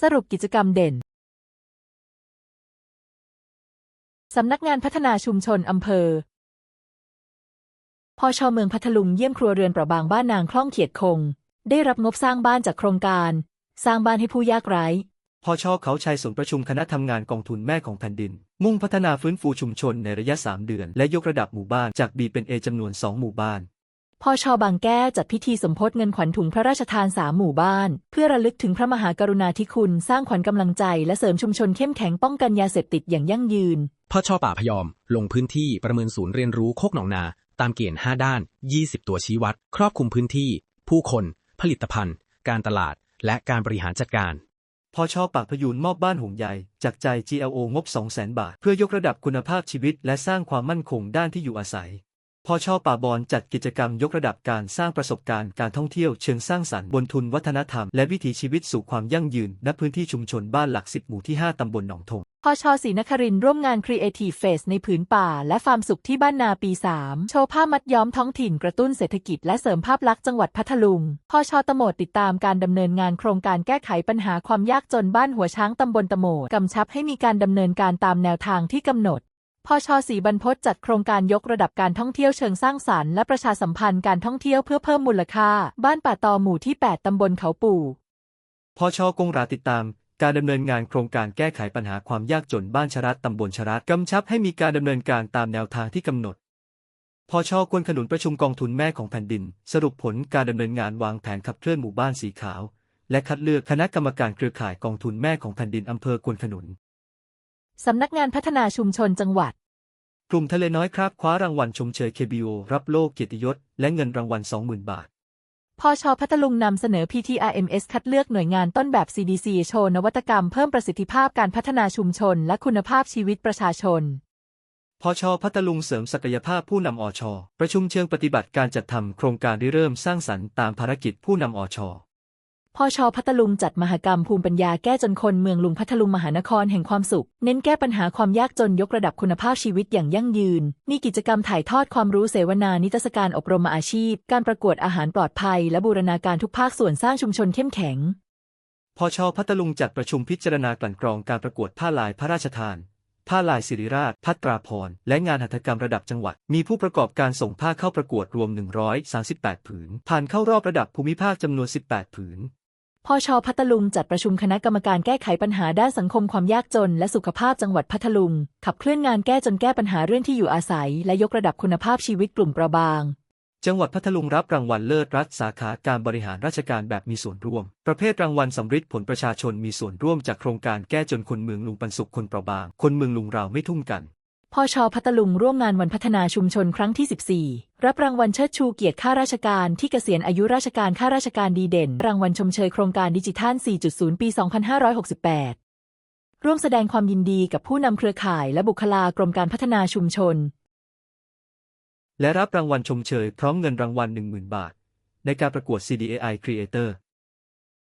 สรุปกิจกรรมเด่น สำนักงานพัฒนาชุมชนอำเภอ พอชอเมืองพัทลุงเยี่ยมครัวเรือนเปราะบางบ้านนางคล่องเขียดคง ได้รับงบสร้างบ้านจากโครงการ สร้างบ้านให้ผู้ยากไร้ พอชอเขาชัยศูนย์ประชุมคณะทำงานกองทุนแม่ของแผ่นดิน มุ่งพัฒนาฟื้นฟูชุมชนในระยะ 3 เดือน และยกระดับหมู่บ้านจาก B เป็น A จำนวน 2 หมู่บ้าน พอชอบางแก้จัดพิธีสมโพธเงินขวัญถุงพระราชทานสามหมู่บ้าน เพื่อระลึกถึงพระมหากรุณาธิคุณสร้างขวัญกำลังใจ และเสริมชุมชนเข้มแข็งป้องกันยาเสพติดอย่างยั่งยืนพชป่าพยอม ลงพื้นที่ประเมินศูนย์เรียนรู้โคกหนองนา ตามเกณฑ์ 5 ด้าน 20 ตัวชี้วัด ครอบคลุมพื้นที่ ผู้คน ผลิตภัณฑ์ การตลาด และการบริหารจัดการพอชอปากพยูนมอบบ้านหงใหญ่จากใจ GLO งบ 200,000 บาท เพื่อยกระดับคุณภาพชีวิต และสร้างความมั่นคงด้านที่อยู่อาศัย พอชอป่าบอนจัดกิจกรรมยกระดับการสร้างประสบการณ์การท่องเที่ยวเชิงสร้างสรรค์บนทุนวัฒนธรรมและวิถีชีวิตสู่ความยั่งยืนณพื้นที่ชุมชนบ้านหลักสิบหมู่ที่ 5 ตำบลหนองทงพอชอศรีนครินร่วมงาน Creative Face ในผืนป่า และฟาร์มสุขที่บ้านนาปี 3 โชว์ผ้ามัดย้อมท้องถิ่นกระตุ้นเศรษฐกิจและเสริมภาพลักษณ์จังหวัดพัทลุง พอชอตโมดติดตามการดำเนินงานโครงการแก้ไขปัญหาความยากจนบ้านหัวช้างตำบลตโมดกำชับให้มีการดำเนินการตามแนวทางที่กำหนด พอชอสีบรรพตจัดโครงการยกระดับการท่องเที่ยวเชิงสร้างสรรค์และประชาสัมพันธ์การท่องเที่ยวเพื่อเพิ่มมูลค่า บ้านป่าตอหมู่ที่ 8 ตำบลเขาปู่พอชอกงราติดตาม การดำเนินงานโครงการแก้ไขปัญหาความยากจนบ้านชรัตตำบลชรัตกำชับให้มีการดำเนินการตามแนวทางที่กำหนดพอชอควรขนุนประชุมกองทุนแม่ของแผ่นดิน สรุปผลการดำเนินงานวางแผนขับเคลื่อนหมู่บ้านสีขาว และคัดเลือกคณะกรรมการเครือข่ายกองทุนแม่ของแผ่นดินอำเภอควนขนุนสำนักงานพัฒนาชุมชนจังหวัด กลุ่มทะเลน้อยครับคว้ารางวัลชมเชย KBO รับโลกเกียรติยศ และเงินรางวัล 20,000 บาทพอชอพัทลุงนำเสนอ PTRMS คัดเลือกหน่วยงานต้นแบบ CDC โชว์นวัตกรรมเพิ่มประสิทธิภาพการพัฒนาชุมชน และคุณภาพชีวิตประชาชน พอชอพัทลุงเสริมศักยภาพผู้นำอช ประชุมเชิงปฏิบัติการจัดทำโครงการริเริ่มสร้างสรรค์ตามภารกิจผู้นำอช พอชอพัทลุงจัดมหกรรมภูมิปัญญาแก้จนคนเมืองลุงพัทลุงมหานครแห่งความสุข เน้นแก้ปัญหาความยากจนยกระดับคุณภาพชีวิตอย่างยั่งยืน มีกิจกรรมถ่ายทอดความรู้เสวนานิทรรศการอบรมอาชีพ การประกวดอาหารปลอดภัย และบูรณาการทุกภาคส่วนสร้างชุมชนเข้มแข็งพอชอพัทลุงจัดประชุมพิจารณากลั่นกรองการประกวดผ้าลายพระราชทาน ผ้าลายศิริราช พัตราพร และงานหัตถกรรมระดับจังหวัด มีผู้ประกอบการส่งผ้าเข้าประกวดรวม 138 ผืน ผ่านเข้ารอบระดับภูมิภาคจำนวน 18 ผืน พอชอพัทลุงจัดประชุมคณะกรรมการแก้ไขปัญหาด้านสังคมความยากจน และสุขภาพจังหวัดพัทลุง ขับเคลื่อนงานแก้จนแก้ปัญหาเรื่องที่อยู่อาศัย และยกระดับคุณภาพชีวิตกลุ่มเปราะบาง จังหวัดพัทลุงรับรางวัลเลิศรัฐสาขาการบริหารราชการแบบมีส่วนร่วม ประเภทรางวัลสำริดผลประชาชนมีส่วนร่วมจากโครงการแก้จนคนเมืองลุงปันสุขคนเปราะบาง คนเมืองลุงเราไม่ทุ่มกัน พอชอพัทลุงร่วมงานวันพัฒนาชุมชนครั้งที่ 14 รับรางวัลเชิดชูเกียรติข้าราชการที่เกษียณอายุราชการข้าราชการดีเด่น รางวัลชมเชยโครงการดิจิทัล 4.0 ปี 2568 ร่วมแสดงความยินดีกับผู้นำเครือข่ายและบุคลากรมการพัฒนาชุมชน และรับรางวัลชมเชยพร้อมเงินรางวัล 10,000 บาท ในการประกวด CDAI Creator